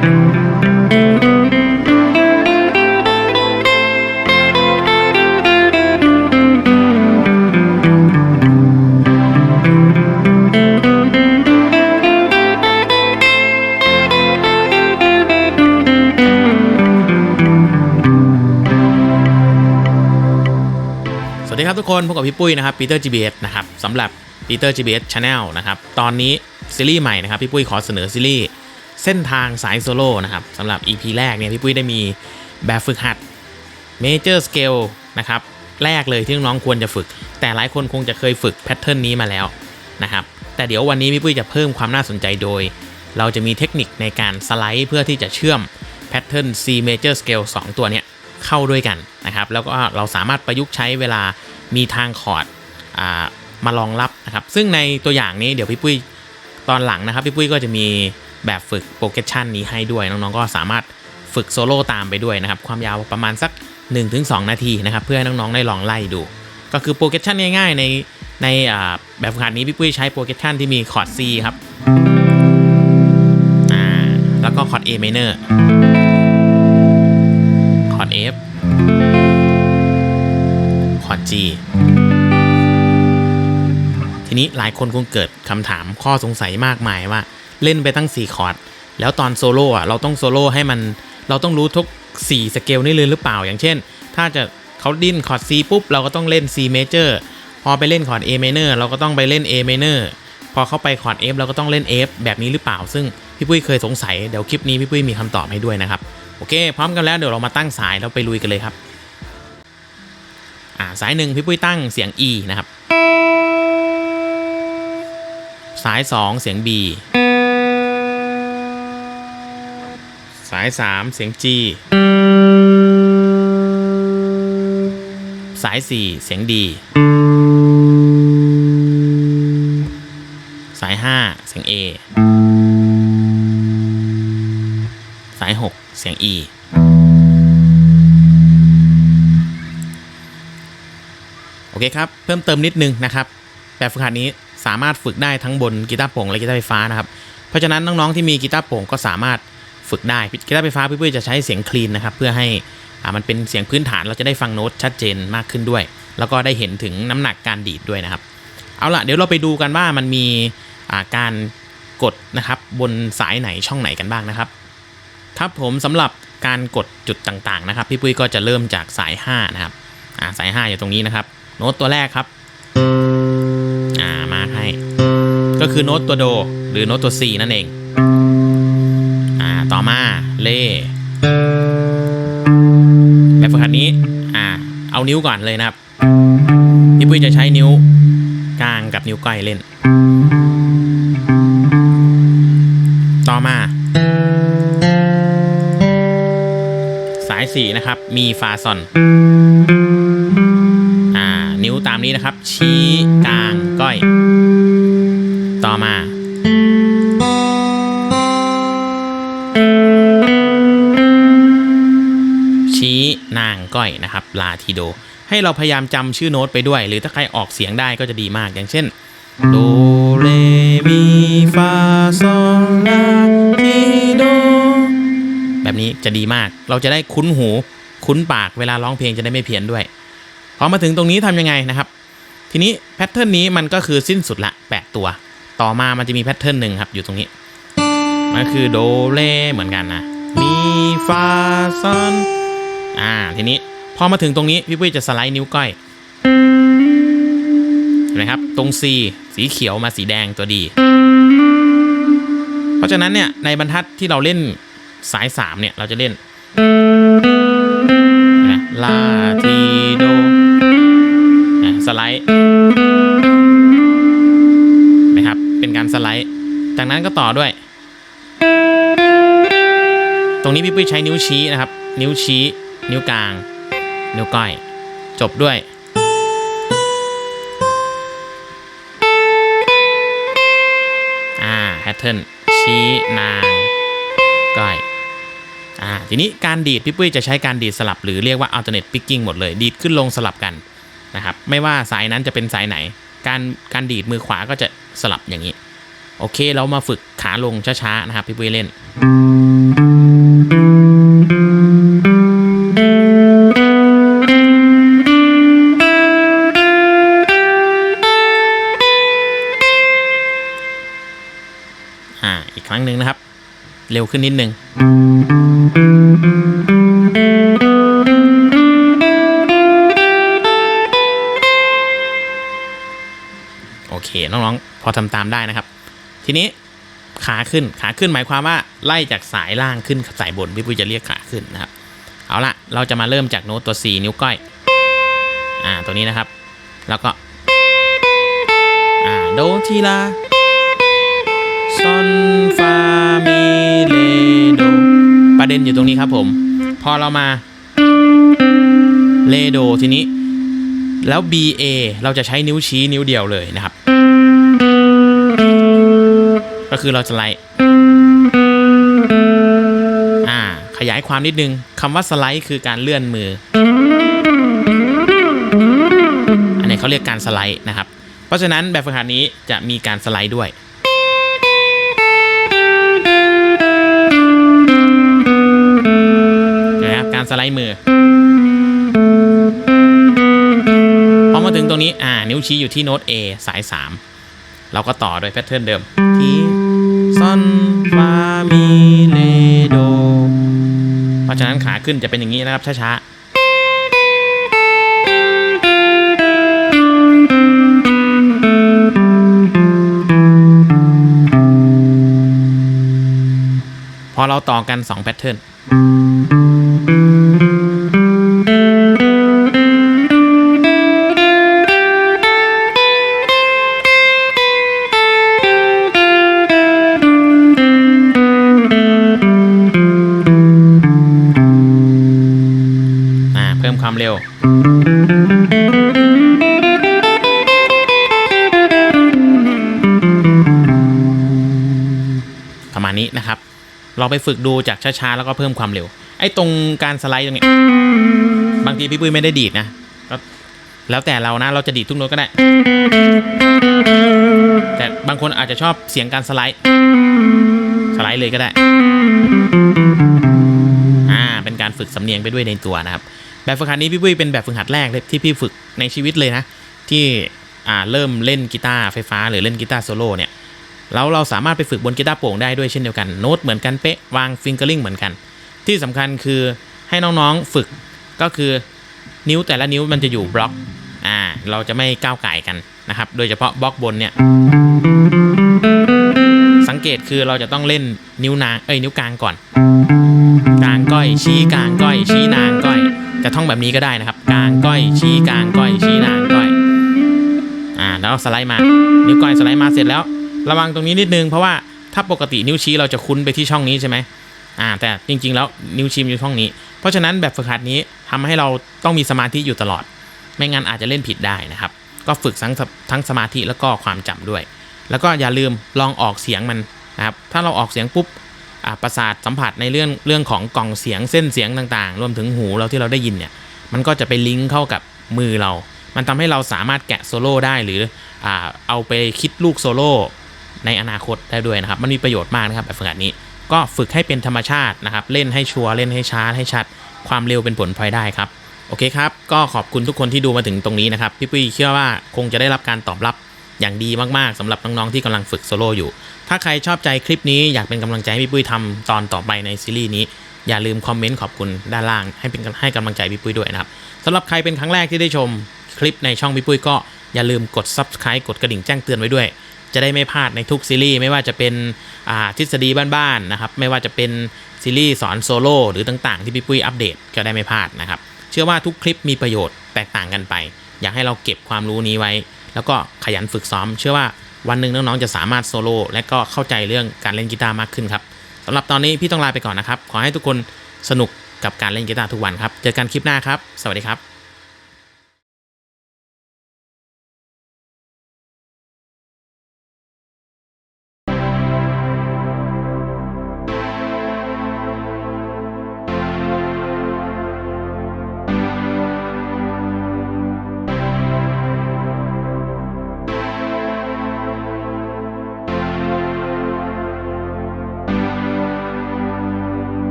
สวัสดีครับทุกคนพบกับพี่ปุ้ยนะครับปีเตอร์ GBS นะครับสำหรับปีเตอร์ GBS Channel นะครับตอนนี้ซีรีส์ใหม่นะครับพี่ปุ้ยขอเสนอซีรีส์ เส้นทางสายโซโล่นะครับสำหรับ EP แรกเนี่ยพี่ปุ้ยได้มีแบบฝึกหัด Major Scale นะครับแรกเลยที่น้องๆควรจะฝึก แต่หลายคนคงจะเคยฝึกแพทเทิร์นนี้มาแล้วนะครับแต่เดี๋ยววันนี้พี่ปุ้ยจะเพิ่มความน่าสนใจโดย เราจะมีเทคนิคในการสไลด์เพื่อที่จะเชื่อมแพทเทิร์น C Major Scale 2 ตัวเนี้ยเข้าด้วยกันนะครับแล้วก็เราสามารถประยุกต์ใช้เวลามีทางคอร์ดมารองรับนะครับซึ่งในตัวอย่างนี้เดี๋ยวพี่ปุ้ยตอนหลังนะครับพี่ปุ้ยก็จะมี แบบฝึกโปรเกชันนี้ให้ด้วยน้องๆก็สามารถฝึกโซโล่ตามไปด้วยนะครับ ความยาวประมาณสัก 1-2 นาทีนะครับ เพื่อให้น้องๆได้ลองไล่ดู ก็คือโปรเกชันง่ายๆ ในในแบบฝึกหัดนี้พี่ปุ้ยใช้โปรเกชันที่มีคอร์ด C ครับแล้วก็คอร์ด A minor คอร์ด F คอร์ด G ทีนี้หลายคนคงเกิดคำถามข้อสงสัยมากมายว่า เล่นไปตั้ง 4 คอร์ด แล้วตอนโซโล่อะเราต้องโซโล่ให้มันเราต้องรู้ทุก 4 สเกลนี่เลยหรือเปล่า อย่างเช่น ถ้าจะเขาดิ้นคอร์ด C ปุ๊บ เราก็ต้องเล่น C major พอไปเล่นคอร์ด A minor เราก็ต้องไปเล่น A minor พอเข้าไปคอร์ด F เราก็ต้องเล่น F แบบนี้หรือเปล่า ซึ่งพี่ปุ้ยเคยสงสัยเดี๋ยวคลิปนี้พี่ปุ้ยมีคำตอบให้ด้วยนะครับ โอเค พร้อมกันแล้วเดี๋ยวเรามาตั้งสายแล้วไปลุยกันเลยครับอ่าสายหนึ่งพี่ปุ้ยตั้งเสียง E นะครับ สาย 2 เสียง B าย 3 เสียง G สาย 4 เสียง D สาย 5 เสียง A สาย 6 เสียง E โอเคครับ เพิ่มเติมนิดนึงนะครับ แบบฝึกหัดนี้สามารถฝึกได้ทั้งบนกีตาร์โปร่งและกีตาร์ไฟฟ้านะครับ เพราะฉะนั้นน้องๆที่มีกีตาร์โปร่งก็สามารถ ฝึกได้กีตาร์ไฟฟ้าพี่ปุ้ยจะใช้เสียงคลีนนะครับเพื่อให้มันเป็นเสียงพื้นฐานเราจะได้ฟังโน้ตชัดเจนมากขึ้นด้วย แล้วก็ได้เห็นถึงน้ำหนักการดีดด้วยนะครับ เอาล่ะเดี๋ยวเราไปดูกันว่ามันมีาการกดนะครับบนสายไหนช่องไหนกันบ้างนะครับ ครับผมสำหรับการกดจุดต่างๆนะครับ พี่ปุ้ยก็จะเริ่มจากสาย 5 นะครับาสาย 5 อยู่ตรงนี้นะครับ โน้ตตัวแรกครับมาให้ ก็คือโน้ตตัวโด หรือโน้ตตัว C นั่นเอง เล่แบบฝึกหัดนี้ อ่า เอานิ้วก่อนเลยนะครับ พี่ปุ้ยจะใช้นิ้วกลางกับนิ้วก้อยเล่น ต่อมา สายสี่นะครับ มีฟาซอน อ่า นิ้วตามนี้นะครับ ชี้กลางก้อย ต่อมา ก้อยนะครับลาทีโด ให้เราพยายามจำชื่อโน้ตไปด้วย หรือถ้าใครออกเสียงได้ก็จะดีมากอย่างเช่นโดเรมีฟาซอลลาทีโดแบบนี้จะดีมากเราจะได้คุ้นหู คุ้นปากเวลาร้องเพลงจะได้ไม่เพี้ยนด้วยพอมาถึงตรงนี้ทำยังไงนะครับ ทีนี้แพทเทิร์นนี้มันก็คือสิ้นสุดละ 8 ตัว ต่อมามันจะมีแพทเทิร์นหนึ่งครับอยู่ตรงนี้ มันคือโดเรเหมือนกันนะมีฟาซอนอ่าทีนี้ อมาถึงตรงนี้พี่ปุ้ยจะสไลด์นิ้วก้อยเห็นไหมครับ ตรง C สีเขียวมาสีแดงตัวดี เพราะฉะนั้นเนี่ยในบรรทัดที่เราเล่นสาย 3 เนี่ย เราจะเล่นนะลาทีโดนะสไลด์นะครับเป็นการสไลด์ จากนั้นก็ต่อด้วย ตรงนี้พี่ปุ้ยใช้นิ้วชี้นะครับ นิ้วชี้ นิ้วกลาง นิ้วก้อย จบด้วย อ่าแพทเทิร์นชี้นางก้อยอ่าทีนี้การดีดพี่ปุ้ยจะใช้การดีดสลับหรือเรียกว่า alternate picking หมดเลย ดีดขึ้นลงสลับกันนะครับ ไม่ว่าสายนั้นจะเป็นสายไหน การการดีดมือขวาก็จะสลับอย่างนี้ โอเคเรามาฝึกขาลงช้าๆนะครับพี่ปุ้ยเล่น เร็วขึ้นนิดนึงโอเคน้องๆ พอทำตามได้นะครับ ทีนี้ขาขึ้นขาขึ้นหมายความว่าไล่จากสายล่างขึ้นสายบนพี่ปุ้ยจะเรียกขาขึ้นนะครับ เอาละเราจะมาเริ่มจากโน้ตตัว C นิ้วก้อยอ่าตัวนี้นะครับ แล้วก็อ่าโดทีลา ซอนฟามิเลโดประเด็นอยู่ตรงนี้ครับผม พอเรามาเลโดทีนี้ แล้ว B A เราจะใช้นิ้วชี้นิ้วเดียวเลยนะครับ ก็คือเราจะไล่อ่าขยายความนิดนึงคำว่าสไลด์คือการเลื่อนมือ อันนี้เขาเรียกการสไลด์นะครับ เพราะฉะนั้นแบบฝึกหัดนี้จะมีการสไลด์ด้วย สไลด์มือ พอมาถึงตรงนี้ อ่า นิ้วชี้อยู่ที่โน้ต A สาย 3 เราก็ต่อโดยแพทเทิร์นเดิมที่ซอนฟามิเลโดเพราะฉะนั้นขาขึ้นจะเป็นอย่างนี้นะครับ ช้าๆพอเราต่อกัน 2 แพทเทิร์น เร็ว ประมาณนี้นะครับ เราไปฝึกดูจากช้าๆ แล้วก็เพิ่มความเร็ว ไอ้ตรงการสไลด์ตรงนี้ บางทีพี่ปุ้ยไม่ได้ดีดนะ ก็แล้วแต่เรานะ เราจะดีดทุกโน้ตก็ได้ แต่บางคนอาจจะชอบเสียงการสไลด์ สไลด์เลยก็ได้ อ่า เป็นการฝึกสำเนียงไปด้วยในตัวนะครับ แบบฝึกหัดนี้พี่ปุ้ยเป็นแบบฝึกหัดแรกเลยที่พี่ฝึกในชีวิตเลยนะ ที่อ่าเริ่มเล่นกีตาร์ไฟฟ้าหรือเล่นกีตาร์โซโล่เนี่ยแล้วเราสามารถไปฝึกบนกีตาร์โปร่งได้ด้วยเช่นเดียวกันโน้ตเหมือนกันเป๊ะวางฟิงเกอร์ลิงเหมือนกัน ที่สำคัญคือให้น้องๆฝึกก็คือนิ้วแต่ละนิ้วมันจะอยู่บล็อกอ่าเราจะไม่ก้าวไก่กันนะครับ โดยเฉพาะบล็อกบนเนี่ยสังเกตคือเราจะต้องเล่นนิ้วนางเอ้ยนิ้วกลางก่อน กลางก้อยชี้กลางก้อยชี้นางก้อย จะท่องแบบนี้ก็ได้นะครับ กลางก้อยชี้กลางก้อยชี้นางก้อยอ่าแล้วสไลด์มา นิ้วก้อยสไลด์มาเสร็จแล้ว ระวังตรงนี้นิดนึงเพราะว่าถ้าปกตินิ้วชี้เราจะคุ้นไปที่ช่องนี้ใช่ไหมอ่าแต่จริง ๆ แล้วนิ้วชี้อยู่ช่องนี้ เพราะฉะนั้นแบบฝึกหัดนี้ทำให้เราต้องมีสมาธิอยู่ตลอด ไม่งั้นอาจจะเล่นผิดได้นะครับ ก็ฝึกทั้งทั้งสมาธิแล้วก็ความจำด้วย แล้วก็อย่าลืมลองออกเสียงมันนะครับถ้าเราออกเสียงปุ๊บ ประสาทสัมผัสในเรื่องเรื่องของกล่องเสียงเส้นเสียงต่างๆ รวมถึงหูเราที่เราได้ยินเนี่ยมันก็จะไปลิงก์เข้ากับมือเรา มันทำให้เราสามารถแกะโซโล่ได้หรืออาเอาไปคิดลูกโซโล่ในอนาคตได้ด้วยนะครับ มันมีประโยชน์มากนะครับแบบฝึกหัดนี้ ก็ฝึกให้เป็นธรรมชาตินะครับ เล่นให้ชัวร์เล่นให้ช้าให้ชัด ความเร็วเป็นผลพลอยได้ครับ โอเคครับ ก็ขอบคุณทุกคนที่ดูมาถึงตรงนี้นะครับ พี่ปุ้ยเชื่อว่าคงจะได้รับการตอบรับอย่างดีมากๆสำหรับน้องๆที่กำลังฝึกโซโล่อยู่ ถ้าใครชอบใจคลิปนี้อยากเป็นกำลังใจให้พี่ปุ้ยทำตอนต่อไปในซีรีส์นี้ อย่าลืมคอมเมนต์ขอบคุณด้านล่าง ให้เป็นให้กำลังใจพี่ปุ้ยด้วยนะครับสำหรับใครเป็นครั้งแรกที่ได้ชมคลิปในช่องพี่ปุ้ยก็อย่าลืมกด subscribe กดกระดิ่งแจ้งเตือนไว้ด้วย จะได้ไม่พลาดในทุกซีรีส์ไม่ว่าจะเป็นอ่าทฤษฎีบ้านๆนะครับไม่ว่าจะเป็นซีรีส์สอนโซโล่หรือต่างๆที่พี่ปุ้ยอัปเดตก็ได้ไม่พลาดนะครับเชื่อว่าทุกคลิปมีประโยชน์แตกต่างกันไป อยากให้เราเก็บความรู้นี้ไว้ แล้วก็ขยันฝึกซ้อม เชื่อว่า วันหนึ่งน้องๆจะสามารถโซโล่และก็เข้าใจเรื่องการเล่นกีตาร์มากขึ้นครับสำหรับตอนนี้พี่ต้องลาไปก่อนนะครับ ขอให้ทุกคนสนุกกับการเล่นกีตาร์ทุกวันครับ เจอกันคลิปหน้าครับ สวัสดีครับ